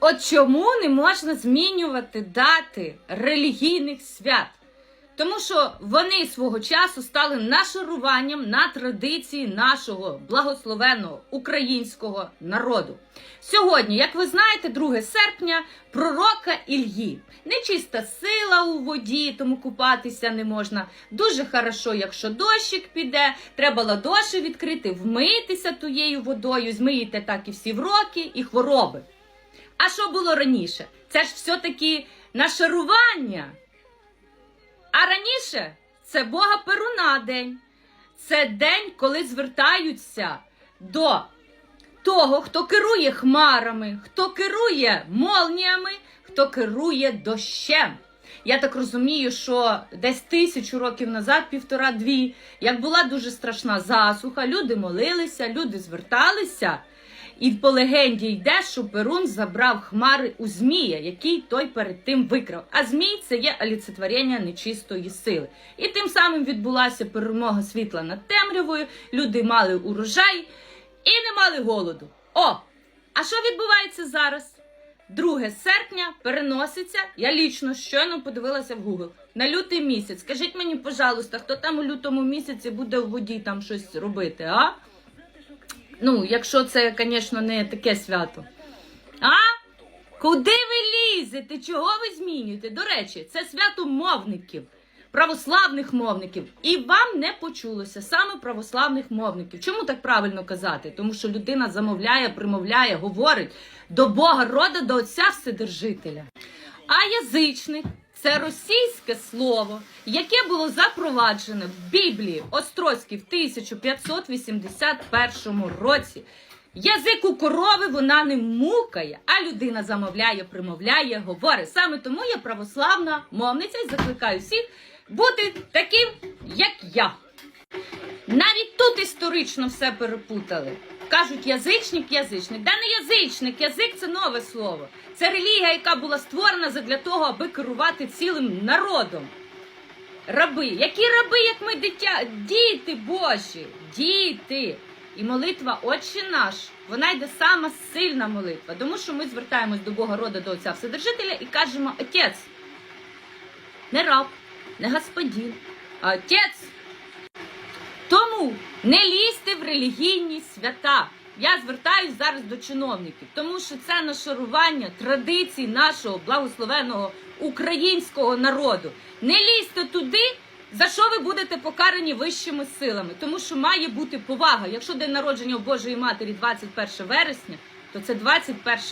От чому не можна змінювати дати релігійних свят? Тому що вони свого часу стали нашаруванням на традиції нашого благословенного українського народу. Сьогодні, як ви знаєте, 2 серпня пророка Ільї. Нечиста сила у воді, тому купатися не можна. Дуже хорошо, якщо дощик піде, треба ладоші відкрити, вмитися тією водою, змиєте так і всі вроки, і хвороби. А що було раніше? Це ж все-таки нашарування. А раніше це Бога Перуна день. Це день, коли звертаються до того, хто керує хмарами, хто керує молніями, хто керує дощем. Я так розумію, що десь тисячу років назад, півтора-дві, як була дуже страшна засуха, люди молилися, люди зверталися. І по легенді йде, що Перун забрав хмари у Змія, який той перед тим викрав. А Змій це є олицетворення нечистої сили. І тим самим відбулася перемога світла над темрявою, люди мали урожай і не мали голоду. О! А що відбувається зараз? 2 серпня переноситься. Я лічно щойно подивилася в Google на лютий місяць. Скажіть мені, пожалуйста, хто там у лютому місяці буде в воді там щось робити, а? Ну, якщо це, звісно, не таке свято. А? Куди ви лізете? Чого ви змінюєте? До речі, це свято мовників, православних мовників. І вам не почулося саме православних мовників. Чому так правильно казати? Тому що людина замовляє, примовляє, говорить до Бога рода, до Отця Вседержителя. А язичник це російське слово, яке було запроваджене в Біблії Острозькій в 1581 році. Язик у корови вона не мукає, а людина замовляє, примовляє, говорить. Саме тому я православна мовниця і закликаю всіх бути таким, як я. Навіть тут історично все перепутали. Кажуть, язичник, язичник. Да не язичник, язик це нове слово. Це релігія, яка була створена для того, аби керувати цілим народом. Раби. Які раби, як ми дитя? Діти Божі, діти. І молитва Отче наш, вона йде сама сильна молитва, тому що ми звертаємось до Бога рода, до Отця Вседержителя і кажемо Отець. Не раб, не господин, а отець. Тому не лізьте в релігійні свята. Я звертаюсь зараз до чиновників, тому що це нашарування традицій нашого благословеного українського народу. Не лізьте туди, за що ви будете покарані вищими силами, тому що має бути повага. Якщо день народження у Божої Матері 21 вересня, то це 21